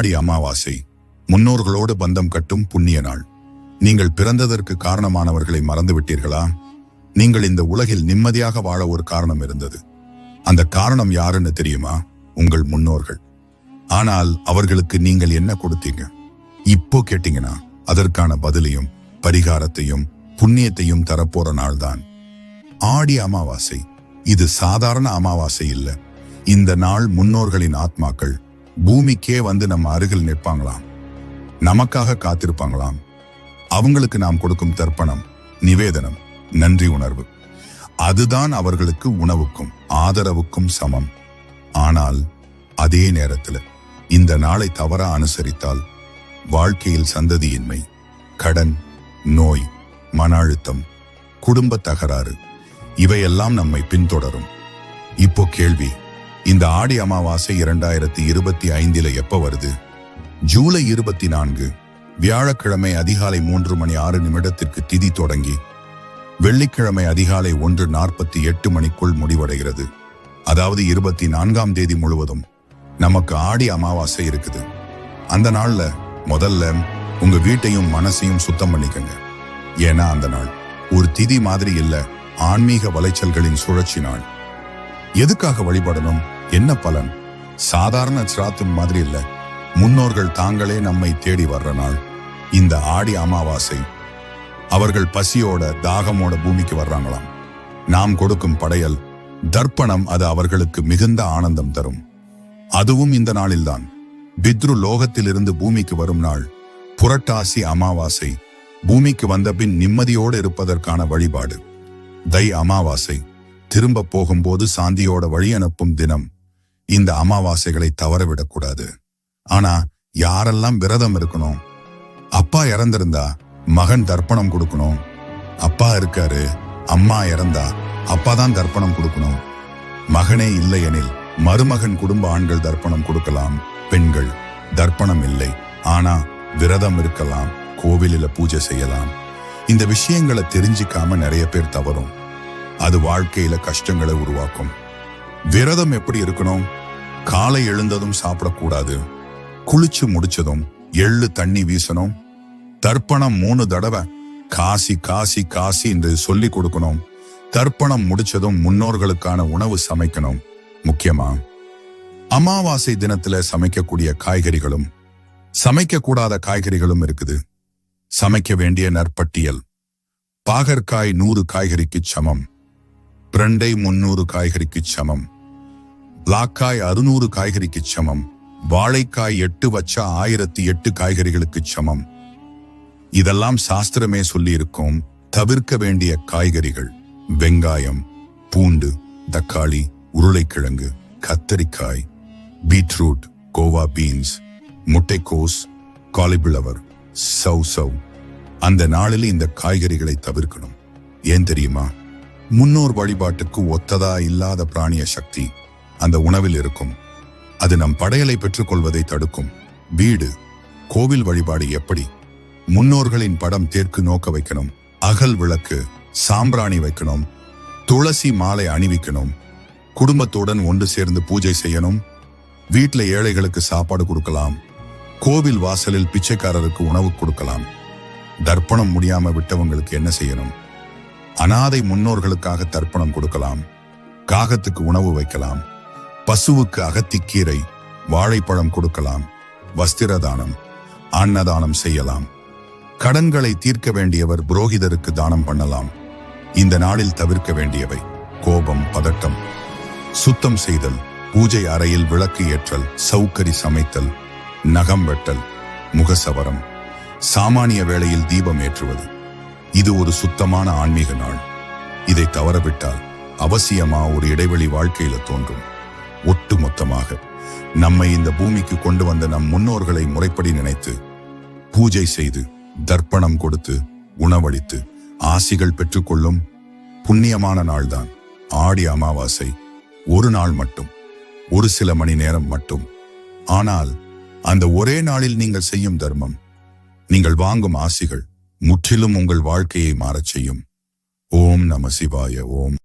ஆடி அமாவாசை. முன்னோர்களோடு பந்தம் கட்டும் புண்ணிய நாள். நீங்கள் பிறந்ததற்கு காரணமானவர்களை மறந்துவிட்டீர்களா? நீங்கள் இந்த உலகில் நிம்மதியாக வாழ ஒரு காரணம் இருந்தது. அந்த காரணம் யாருன்னு தெரியுமா? உங்கள் முன்னோர்கள். ஆனால் அவர்களுக்கு நீங்கள் என்ன கொடுத்தீங்க? இப்போ கேட்டீங்கன்னா அதற்கான பதிலையும் பரிகாரத்தையும் புண்ணியத்தையும் தரப்போற நாள்தான். ஆடி அமாவாசை. இது சாதாரண அமாவாசை இல்ல. இந்த நாள் முன்னோர்களின் ஆத்மாக்கள் பூமிக்கே வந்து நம்ம அருகில் நிற்பாங்களாம். நமக்காக காத்திருப்பாங்களாம். அவங்களுக்கு நாம் கொடுக்கும் தர்ப்பணம் நிவேதனம் நன்றி உணர்வு. அதுதான் அவர்களுக்கு உணவுக்கும் ஆதரவுக்கும் சமம். ஆனால் அதே நேரத்தில் இந்த நாளை தவற அனுசரித்தால் வாழ்க்கையில் சந்ததியின்மை கடன் நோய் மன அழுத்தம் குடும்ப தகராறு இவையெல்லாம் நம்மை பின்தொடரும். இப்போ கேள்வி இந்த ஆடி அமாவாசை இரண்டாயிரத்தி இருபத்தி ஐந்தில் எப்ப வருது? ஜூலை இருபத்தி நான்கு வியாழக்கிழமை அதிகாலை மூன்று மணி ஆறு நிமிடத்திற்கு திதி தொடங்கி வெள்ளிக்கிழமை அதிகாலை ஒன்று நாற்பத்தி எட்டு மணிக்குள் முடிவடைகிறது. அதாவது இருபத்தி நான்காம் தேதி முழுவதும் நமக்கு ஆடி அமாவாசை இருக்குது. அந்த நாள்ல முதல்ல உங்க வீட்டையும் மனசையும் சுத்தம் பண்ணிக்கங்க. ஏன்னா அந்த நாள் ஒரு திதி மாதிரி இல்ல ஆன்மீக வளைச்சல்களின் சுழற்சி நாள். எதுக்காக வழிபடணும்? என்ன பலன்? சாதாரண சிராத்தும் மாதிரி இல்லை. முன்னோர்கள் தாங்களே நம்மை தேடி வர்ற நாள். இந்த ஆடி அமாவாசை. அவர்கள் பசியோட தாகமோட பூமிக்கு வர்றாங்களாம். நாம் கொடுக்கும் படையல் தர்ப்பணம் அது அவர்களுக்கு மிகுந்த ஆனந்தம் தரும். அதுவும் இந்த நாளில்தான். பித்ரு லோகத்திலிருந்து பூமிக்கு வரும் நாள். புரட்டாசி அமாவாசை. பூமிக்கு வந்த பின் நிம்மதியோடு இருப்பதற்கான வழிபாடு. தை அமாவாசை. திரும்ப போகும்போது சாந்தியோட வழி அனுப்பும் தினம். இந்த அமாவாசைகளை தவறவிடக்கூடாது. ஆனா யாரெல்லாம் விரதம் இருக்கணும்? அப்பா இறந்திருந்தா மகன் தர்ப்பணம் கொடுக்கணும். அப்பா இருக்காரு அம்மா இறந்தா அப்பா தான் தர்ப்பணம் கொடுக்கணும். மகனே இல்லையெனில் மருமகன் குடும்ப ஆண்கள் தர்ப்பணம் கொடுக்கலாம். பெண்கள் தர்ப்பணம் இல்லை. ஆனா விரதம் இருக்கலாம் கோவிலில பூஜை செய்யலாம். இந்த விஷயங்களை தெரிஞ்சிக்காம நிறைய பேர் தவறும். அது வாழ்க்கையில கஷ்டங்களை உருவாக்கும். விரதம் எப்படி இருக்கணும்? காலை எழுந்ததும் சாப்பிடக்கூடாது. குளிச்சு முடிச்சதும் எள்ளு தண்ணி வீசணும். தர்ப்பணம் மூணு தடவை. காசி காசி காசி என்று சொல்லி கொடுக்கணும். தர்ப்பணம் முடிச்சதும் முன்னோர்களுக்கான உணவு சமைக்கணும். முக்கியமா? அமாவாசை தினத்துல சமைக்கக்கூடிய காய்கறிகளும் சமைக்க கூடாத காய்கறிகளும் இருக்குது. சமைக்க வேண்டிய நற்பட்டியல். பாகற்காய் நூறு காய்கறிக்கு சமம். பிரண்டை முன்னூறு காய்கறிக்கு சமம். பிளாக்காய் அறுநூறு காய்கறிக்கு சமம். வாழைக்காய் எட்டு வச்சா ஆயிரத்தி எட்டு காய்கறிகளுக்கு சமம். இதெல்லாம் சாஸ்திரமே சொல்லியிருக்கோம் தவிர்க்க வேண்டிய காய்கறிகள். வெங்காயம் பூண்டு தக்காளி உருளைக்கிழங்கு கத்தரிக்காய் பீட்ரூட் கோவா பீன்ஸ் முட்டைக்கோஸ் காலிபிளவர் சவ் சவ் அந்த நாளில் இந்த காய்கறிகளை தவிர்க்கணும். ஏன் தெரியுமா? முன்னோர் வழிபாட்டுக்கு ஒத்ததா இல்லாத பிராணிய சக்தி அந்த உணவில் இருக்கும். அது நம் படையலை பெற்றுக்கொள்வதை தடுக்கும். வீடு கோவில் வழிபாடு எப்படி? முன்னோர்களின் படம் தேற்கு நோக்க வைக்கணும். அகல் விளக்கு சாம்பிராணி வைக்கணும். துளசி மாலை அணிவிக்கணும். குடும்பத்துடன் ஒன்று சேர்ந்து பூஜை செய்யணும். வீட்டில் ஏழைகளுக்கு சாப்பாடு கொடுக்கலாம். கோவில் வாசலில் பிச்சைக்காரருக்கு உணவு கொடுக்கலாம். தர்ப்பணம் முடியாம விட்டவங்களுக்கு என்ன செய்யணும்? அனாதை முன்னோர்களுக்காக தர்ப்பணம் கொடுக்கலாம். காகத்துக்கு உணவு வைக்கலாம். பசுவுக்கு அகத்திக்கீரை வாழைப்பழம் கொடுக்கலாம். வஸ்திர தானம் அன்னதானம் செய்யலாம். கடன்களை தீர்க்க வேண்டியவர் புரோகிதருக்கு தானம் பண்ணலாம். இந்த நாளில் தவிர்க்க வேண்டியவை கோபம் பதட்டம். சுத்தம் செய்தல் பூஜை அறையில் விளக்கு ஏற்றல் சௌக்கரி சமைத்தல் நகம் வெட்டல் முகசவரம். சாமானிய வேளையில் தீபம் ஏற்றுவது. இது ஒரு சுத்தமான ஆன்மீக நாள். இதை தவறவிட்டால் அவசியமா ஒரு இடைவெளி வாழ்க்கையில தோன்றும். ஒட்டு மொத்தமாக நம்மை இந்த பூமிக்கு கொண்டு வந்த நம் முன்னோர்களை முறைப்படி நினைத்து பூஜை செய்து தர்ப்பணம் கொடுத்து உணவளித்து ஆசிகள் பெற்றுக்கொள்ளும் புண்ணியமான நாள்தான் ஆடி அமாவாசை. ஒரு நாள் மட்டும் ஒரு சில மணி நேரம் மட்டும். ஆனால் அந்த ஒரே நாளில் நீங்கள் செய்யும் தர்மம் நீங்கள் வாங்கும் ஆசிகள் முற்றிலும் உங்கள் வாழ்க்கையை மாறச் செய்யும். ஓம் நம சிவாய ஓம்